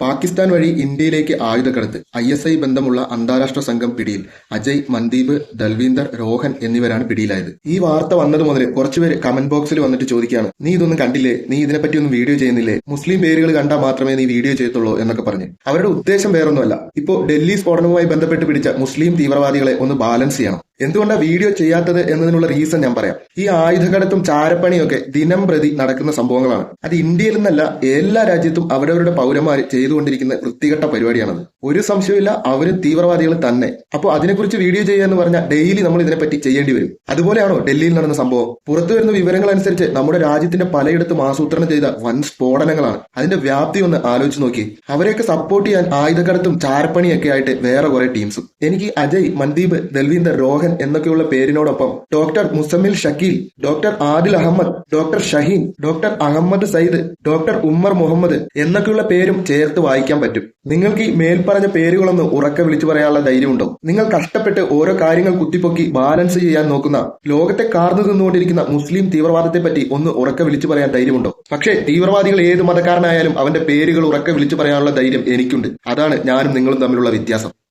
പാകിസ്ഥാൻ വഴി ഇന്ത്യയിലേക്ക് ആയുധക്കടത്ത് I S I ബന്ധമുള്ള അന്താരാഷ്ട്ര സംഘം പിടിയിൽ അജയ് മന്ദീപ് ദൽവീന്ദർ രോഹൻ എന്നിവരാണ് പിടിയിലായത്. ഈ വാർത്ത വന്നത് മുതൽ കുറച്ചുപേര് കമന്റ് ബോക്സിൽ വന്നിട്ട് ചോദിക്കുകയാണ് നീ ഇതൊന്നും കണ്ടില്ലേ? നീ ഇതിനെപ്പറ്റി ഒന്നും വീഡിയോ ചെയ്യുന്നില്ലേ? മുസ്ലിം പേരുകൾ കണ്ടാൽ മാത്രമേ നീ വീഡിയോ ചെയ്യത്തുള്ളൂ എന്നൊക്കെ പറഞ്ഞ്. അവരുടെ ഉദ്ദേശം വേറൊന്നുമല്ല. ഇപ്പോ ഡൽഹി സ്ഫോടനവുമായി ബന്ധപ്പെട്ട് പിടിച്ച മുസ്ലിം തീവ്രവാദികളെ ഒന്ന് ബാലൻസ് ചെയ്യണം. എന്തുകൊണ്ടാണ് വീഡിയോ ചെയ്യാത്തത് എന്നതിനുള്ള റീസൺ ഞാൻ പറയാം. ഈ ആയുധകടത്തും ചാരപ്പണിയൊക്കെ ദിനം പ്രതി നടക്കുന്ന സംഭവങ്ങളാണ്. അത് ഇന്ത്യയിൽ നിന്നല്ല എല്ലാ രാജ്യത്തും അവരവരുടെ പൗരന്മാർ ചെയ്തുകൊണ്ടിരിക്കുന്ന വൃത്തികെട്ട പരിപാടിയാണത്. ഒരു സംശയമില്ല അവരും തീവ്രവാദികൾ തന്നെ. അപ്പോൾ അതിനെക്കുറിച്ച് വീഡിയോ ചെയ്യാന്ന് പറഞ്ഞാൽ ഡെയിലി നമ്മൾ ഇതിനെപ്പറ്റി ചെയ്യേണ്ടി വരും. അതുപോലെയാണോ ഡൽഹിയിൽ നടന്ന സംഭവം? പുറത്തു വരുന്ന വിവരങ്ങൾ അനുസരിച്ച് നമ്മുടെ രാജ്യത്തിന്റെ പലയിടത്തും ആസൂത്രണം ചെയ്ത വൻ സ്ഫോടനങ്ങളാണ്. അതിന്റെ വ്യാപ്തി ഒന്ന് ആലോചിച്ച് നോക്കി. അവരെയൊക്കെ സപ്പോർട്ട് ചെയ്യാൻ ആയുധകടത്തും ചാരപ്പണിയൊക്കെ ആയിട്ട് വേറെ കുറെ ടീംസും എനിക്ക് അജയ് മന്ദീപ് ദൽവീന്ദർ രോഹൻ എന്നൊക്കെയുള്ള പേരിനോടൊപ്പം doctor Muzammil Shakeel doctor Adil Ahmed doctor Shaheen doctor Ahmed Sayyid doctor Umar Muhammad എന്നൊക്കെയുള്ള പേരും ചേർത്ത് വായിക്കാൻ പറ്റും. നിങ്ങൾക്ക് ഈ മേൽപ്പറഞ്ഞ പേരുകളൊന്ന് ഉറക്കെ വിളിച്ചു പറയാനുള്ള ധൈര്യമുണ്ടോ? നിങ്ങൾ കഷ്ടപ്പെട്ട് ഓരോ കാര്യങ്ങൾ കുത്തിപ്പൊക്കി ബാലൻസ് ചെയ്യാൻ നോക്കുന്ന ലോകത്തെ കാർന്നു നിന്നുകൊണ്ടിരിക്കുന്ന മുസ്ലിം തീവ്രവാദത്തെ പറ്റി ഒന്ന് ഉറക്കെ വിളിച്ചു പറയാൻ ധൈര്യമുണ്ടോ? പക്ഷേ തീവ്രവാദികൾ ഏത് മതക്കാരനായാലും അവന്റെ പേരുകൾ ഉറക്കെ വിളിച്ചു പറയാനുള്ള ധൈര്യം എനിക്കുണ്ട്. അതാണ് ഞാനും നിങ്ങളും തമ്മിലുള്ള വ്യത്യാസം.